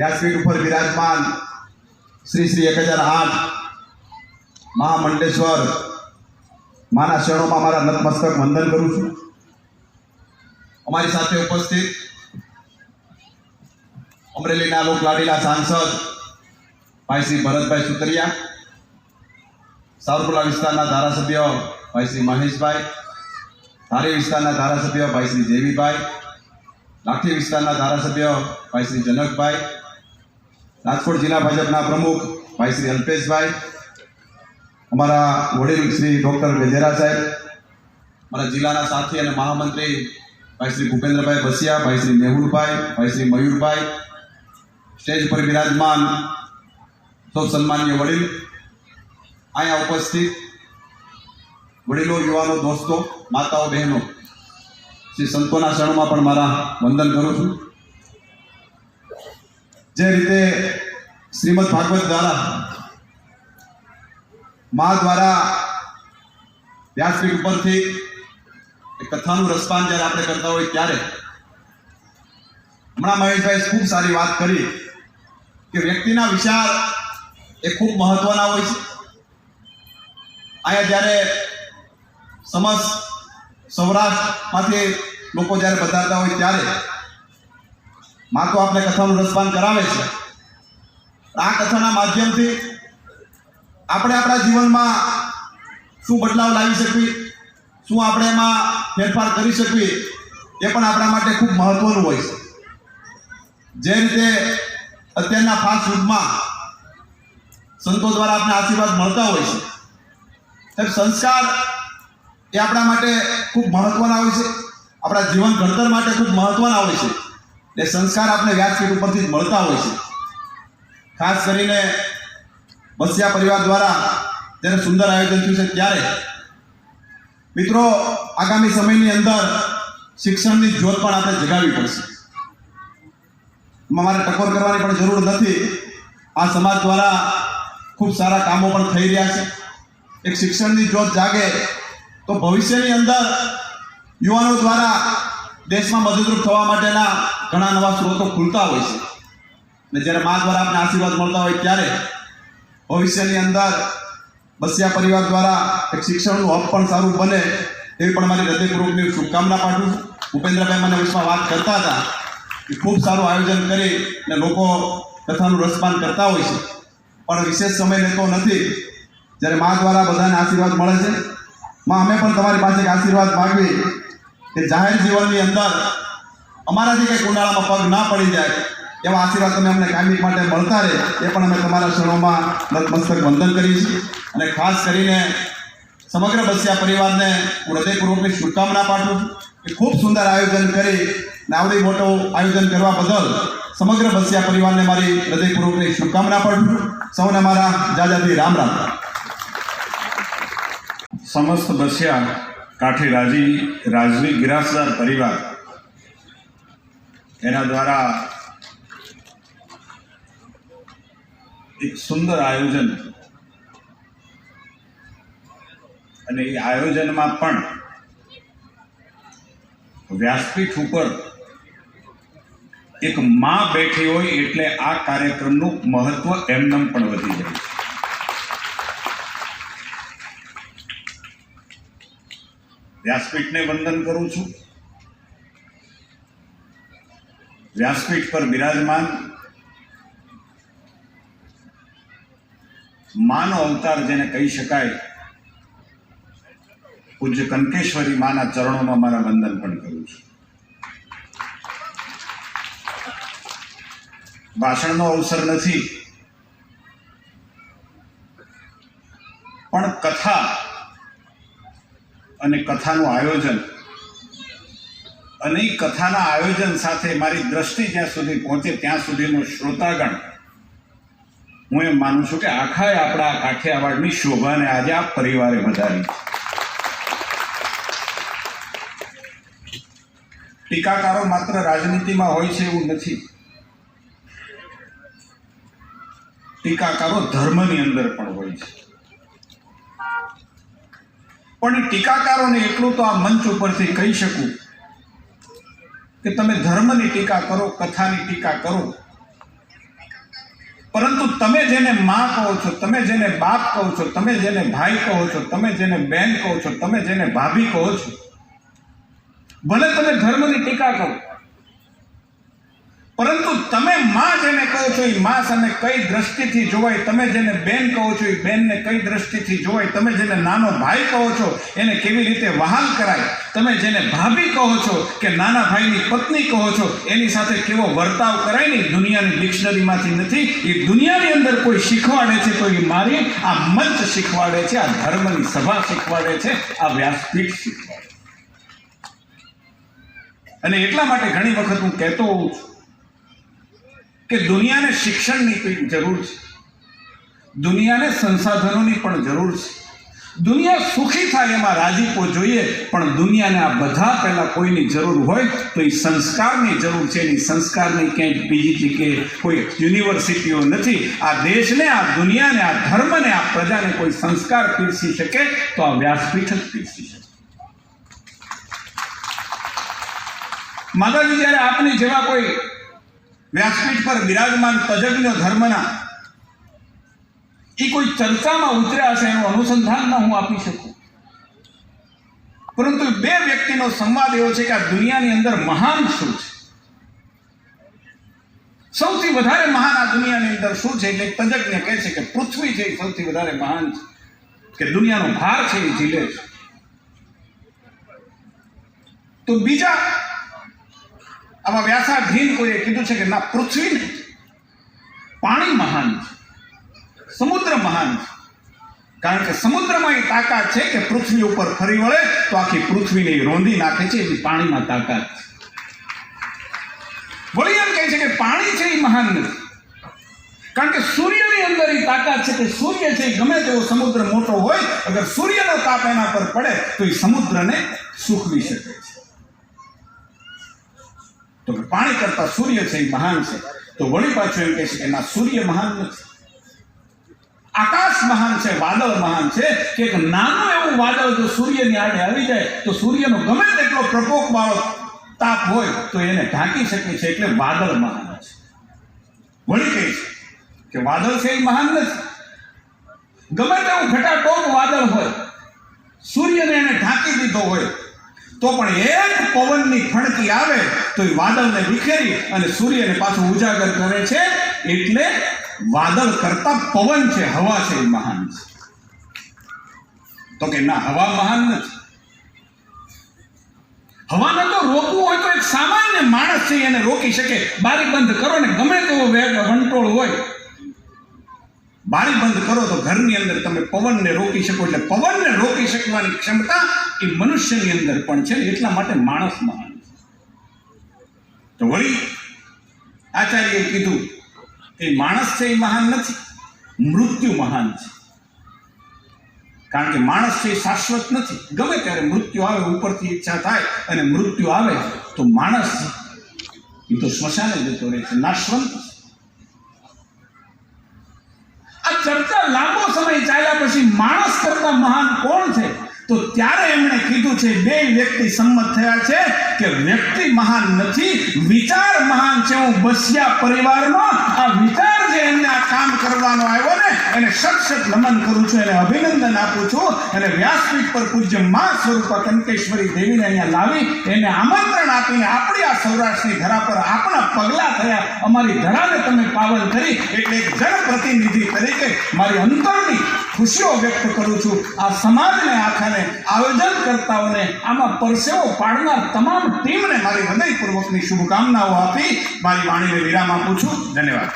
વ્યાસપીઠ ઉપર વિરાજમાન શ્રી શ્રી એક હજાર આઠ મહામંડલેશ્વર માના શરણોમાં મારા નતમસ્તક વંદન કરું છું અમારી સાથે ઉપસ્થિત અમરેલીના લોકલાડીલા સાંસદ ભાઈ શ્રી ભરતભાઈ સુતરિયા સાવરકુલા વિસ્તારના ધારાસભ્ય ભાઈ શ્રી મહેશભાઈ ધારી વિસ્તારના ધારાસભ્ય ભાઈ શ્રી દેવીભાઈ લાઠી વિસ્તારના ધારાસભ્ય ભાઈ શ્રી જનકભાઈ રાજકોટ જિલ્લા ભાજપના પ્રમુખ ભાઈ શ્રી અલ્પેશભાઈ, અમારા વડીલ શ્રી ડૉક્ટર વેજેરા સાહેબ, અમારા જિલ્લાના સાથી અને મહામંત્રી ભાઈ શ્રી ભૂપેન્દ્રભાઈ બસિયા ભાઈ શ્રી મેહુલભાઈ, ભાઈ શ્રી મયુરભાઈ, સ્ટેજ પર બિરાજમાન સૌ સન્માનીય વડીલ, અહીંયા ઉપસ્થિત વડીલો, યુવાનો, દોસ્તો, માતાઓ, બહેનો, શ્રી સંતોના શરણમાં પણ મારા વંદન કરું છું. જે રીતે શ્રીમદ ભાગવત દ્વારા મા દ્વારા વ્યાસપીઠ ઉપરથી કથાનું રસપાન જ્યારે આપણે કરતા હોય ત્યારે હમણાં મહેશભાઈ ખૂબ સારી વાત કરી કે વ્યક્તિના વિચાર એ ખૂબ મહત્વના હોય છે. અહીંયા જ્યારે સમસ્ત સૌરાષ્ટ્રમાંથી લોકો જ્યારે બતાવતા હોય ત્યારે માં તો આપણે કથાનું રસપાન કરાવે છે. આ કથાના માધ્યમથી આપણે આપણા જીવનમાં શું બદલાવ લાવી શકીએ શું આપણે એમાં ફેરફાર કરી શકીએ એ પણ આપણા માટે ખૂબ મહત્વનું હોય છે. જે રીતે અત્યારના ફાસ્ટ ફૂડમાં સંતો દ્વારા આપણે આશીર્વાદ મળતા હોય છે, તેમ સંસ્કાર એ આપણા માટે ખૂબ મહત્વના હોય છે. આપણા જીવન ઘડતર માટે ખૂબ મહત્વના હોય છે. એ સંસ્કાર આપણે વ્યાસપીઠ ઉપરથી જ મળતા હોય છે. ખાસ કરીને બસિયા પરિવાર દ્વારા જ્યારે સુંદર આયોજન થયું છે ત્યારે. મિત્રો, આગામી સમયની અંદર શિક્ષણની જ્યોત પણ આપણે જગાવી પડશે. મારે ટકોર કરવાની પણ જરૂર નથી. આ સમાજ દ્વારા ખૂબ સારા કામો પણ થઈ રહ્યા છે. એક શિક્ષણની જ્યોત જાગે તો ભવિષ્યની અંદર યુવાનો દ્વારા દેશમાં મદદરૂપ થવા માટેના ઘણા નવા સ્ત્રોતો ખુલતા હોય છે. અને જ્યારે મા દ્વારા આપણે આશીર્વાદ મળતા હોય ત્યારે ભવિષ્યની અંદર બસિયા પરિવાર દ્વારા એક શિક્ષણનું હબ પણ સારું બને એવી પણ મારી હૃદયપૂર્વકની શુભકામના પાઠવું છું. ભૂપેન્દ્રભાઈ મને વિશ્વમાં વાત કરતા હતા કે ખૂબ સારું આયોજન કરી અને લોકો કથાનું રસપાન કરતા હોય છે. પણ વિશેષ સમય લેતો નથી. જ્યારે મા દ્વારા બધાને આશીર્વાદ મળે છે. માં, અમે પણ તમારી પાસે આશીર્વાદ માગવી કે જાહેર જીવનની અંદર અમારાથી કંઈક ઉનાળામાં પગ ના પડી જાય, એવા આશીર્વાદ તમે અમને કાયમી માટે મળતા રહે, એ પણ અમે તમારા ક્ષણોમાં નતમસ્તક વંદન કરીએ છીએ. અને ખાસ કરીને સમગ્ર બસિયા પરિવારને હું હૃદયપૂર્વકની શુભકામના પાઠવું છું કે ખૂબ સુંદર આયોજન કરી નાવડી મોટું આયોજન કરવા બદલ સમગ્ર બસિયા પરિવારને મારી હૃદયપૂર્વકની શુભકામના પાઠવું સૌને મારા જાજાથી રામ રામ. સમસ્ત બસિયા કાઠી રાજી, રાજવી, ગિરાસદાર પરિવાર એના દ્વારા એક સુંદર આયોજન અને એ આયોજનમાં પણ વ્યાસપીઠ ઉપર એક માં બેઠી હોય એટલે આ કાર્યક્રમનું મહત્વ એમનેમ પણ વધી જાય છે. વ્યાસપીઠને વંદન કરું છું. વ્યાસપીઠ પર બિરાજમાન માનો અવતાર જેને કહી શકાય, પૂજ્ય કંકેશ્વરી માના ચરણોમાં મારા વંદન પણ કરું છું. ભાષણનો અવસર નથી, પણ કથા અને કથાનું આયોજન અને એ કથાના આયોજન સાથે મારી દ્રષ્ટિ જ્યાં સુધી પહોંચે, ત્યાં સુધીનો શ્રોતાગણ. હું એમ માનું છું કે આખા આપણા કાઠિયાવાડની શોભાને આજે આ પરિવારે વધારી. ટીકાકારો માત્ર રાજનીતિમાં હોય છે એવું નથી. ટીકાકારો ધર્મની અંદર પણ હોય છે. પણ ટીકાકારોને એટલું તો આ મંચ ઉપરથી કહી શકું કે તમે ધર્મની ટીકા કરો, કથાની ટીકા કરો. પરંતુ તમે જેને માં કહો છો, તમે જેને બાપ કહો છો, તમે જેને ભાઈ કહો છો, તમે જેને બેન કહો છો, તમે જેને ભાભી કહો છો, ભલે તમે ધર્મની ટીકા કરો. પરંતુ તમે માં જેને કહો છો એ માં સામે કઈ દ્રષ્ટિથી જોવાય? તમે જેને બેન કહો છો એ બેનને કઈ દ્રષ્ટિથી જોવાય? તમે જેને નાનો ભાઈ કહો છો એને કેવી રીતે વહાલ કરાય? તમે જેને ભાભી કહો છો કે નાના ભાઈની પત્ની કહો છો, એની સાથે કેવો વર્તાવ કરાય ને દુનિયાની ડિક્શનરીમાંથી નથી. એ દુનિયાની અંદર કોઈ શીખવાડે છે તો એ મારી આ મંચ શીખવાડે છે, આ ધર્મની સભા શીખવાડે છે, આ વ્યાસપીઠ શીખવાડે અને એટલા માટે ઘણી વખત હું કહેતો હોઉં છું કે દુનિયાને શિક્ષણની કોઈ જરૂર છે. દુનિયાને સંસાધનોની પણ જરૂર છે. દુનિયા સુખી થાય એમાં રાજીપો જોઈએ, પણ દુનિયાને આ બધા પહેલા કોઈની જરૂર હોય તો એ સંસ્કારની જરૂર છે. એની સંસ્કારની ક્યાંય બીજી જગ્યાએ કોઈ યુનિવર્સિટીઓ નથી. આ દેશને, આ દુનિયાને, આ ધર્મને, આ પ્રજાને કોઈ સંસ્કાર પીરસી શકે તો આ વ્યાસપીઠ જ પીરસી શકે. માતાજી, જ્યારે આપની જેવા કોઈ વ્યાસપીઠ પર બિરાજમાન તજજ્ઞ ધર્મના. એ કોઈ ચર્ચામાં ઉતર્યા હશે એનું અનુસંધાન ન હું આપી શકું. પરંતુ બે વ્યક્તિનો સંવાદ એવો છે કે આ દુનિયાની અંદર મહાન શું છે? સૌથી વધારે મહાન આ દુનિયાની અંદર શું છે? એટલે તજજ્ઞ કહે છે કે પૃથ્વી છે સૌથી વધારે મહાન છે. કે દુનિયાનો ભાર છે એ ઝીલે છે. તો બીજા આમાં વ્યાસાધીન કોઈએ કીધું છે કે ના, પૃથ્વી નહીં પાણી મહાન છે, સમુદ્ર મહાન છે. કારણ કે સમુદ્રમાં એ તાકાત છે કે પૃથ્વી ઉપર ફરી વળે તો આખી પૃથ્વીને ઈ રોંધી નાખે છે એની પાણીમાં તાકાત છે. વળી એમ કહે છે કે પાણી છે એ મહાન નથી. કારણ કે સૂર્યની અંદર એ તાકાત છે કે સૂર્ય છે એ ગમે તેવો સમુદ્ર મોટો હોય, અગર સૂર્યનો તાપ એના પર પડે તો એ સમુદ્રને સૂકવી શકે છે. તો પાણી કરતા સૂર્ય છે, એ મહાન છે. તો વળી પાછું એમ કહે છે કે ના, સૂર્ય મહાન નથી. આકાશ મહાન છે, વાદળ મહાન છે. કે એક નાનું એવું વાદળ જો સૂર્યની આડે આવી જાય, તો સૂર્યનો ગમે તેટલો પ્રકોપ વાળો તાપ હોય, તો એને ઢાંકી શકે છે એટલે વાદળ મહાન છે. વળી કહે છે કે વાદળ છે, એ મહાન નથી. ગમે તેવું ઘટાટોપ વાદળ હોય, સૂર્યને એને ઢાંકી દીધો હોય, તો પણ એક પવનની ફણકી આવે તો એ વાદળને વિખેરી અને સૂર્યને પાછું ઉજાગર કરે છે. એટલે વાદળ કરતા પવન છે, હવા છે એ મહાન છે. તો કે ના, હવા મહાન નથી. હવાને તો રોકવું હોય તો એક સામાન્ય માણસ છે એને રોકી શકે. બારી બંધ કરો ને ગમે તેવો વંટોળ હોય. બારી બંધ કરો તો ઘરની અંદર તમે પવનને રોકી શકો. એટલે પવનને રોકી શકવાની ક્ષમતા એ મનુષ્યની અંદર પણ છે એટલા માટે માણસ મહાન તો વળી આચાર્યએ કીધું કે માણસ છે એ મહાન નથી, મૃત્યુ મહાન છે. કારણ કે માણસ છે એ શાશ્વત નથી. ગમે ત્યારે મૃત્યુ આવે, ઉપરથી ઈચ્છા થાય અને મૃત્યુ આવે, તો માણસ એ તો સ્મશાને જતો રહે છે, નાશવંત આ ચર્ચા લાંબો સમય ચાલ્યા પછી માણસ કરતા મહાન કોણ છે? તો ત્યારે એમણે કીધું છે, બે વ્યક્તિ સંમત થયા છે કે વ્યક્તિ મહાન નથી, વિચાર મહાન છે, હું બસ્યા પરિવારનો, આ વિચાર જે એમને આ કામ કરવાનો આવ્યો ને, એને સક્ષત નમન કરું છું, એને અભિનંદન આપું છું અને વ્યાસપીઠ પર પૂજ્ય મા સ્વરૂપા કંકેશ્વરી દેવીને અહીંયા લાવી, એને આમંત્રણ આપીને આપણી આ સૌરાષ્ટ્રની ધરા પર આપણા પગલા થયા. અમારી ધરાને તમે પાવન કરી, એટલે એક જનપ્રતિનિધિ તરીકે મારી અંતરની ખુશીઓ વ્યક્ત કરું છું. આ સમાજને આખાને આયોજન કરતાઓને આમાં પરસેવો પાડનાર તમામ ટીમને મારી હૃદયપૂર્વકની શુભકામનાઓ આપી મારી વાણીને વિરામ આપું છું. ધન્યવાદ.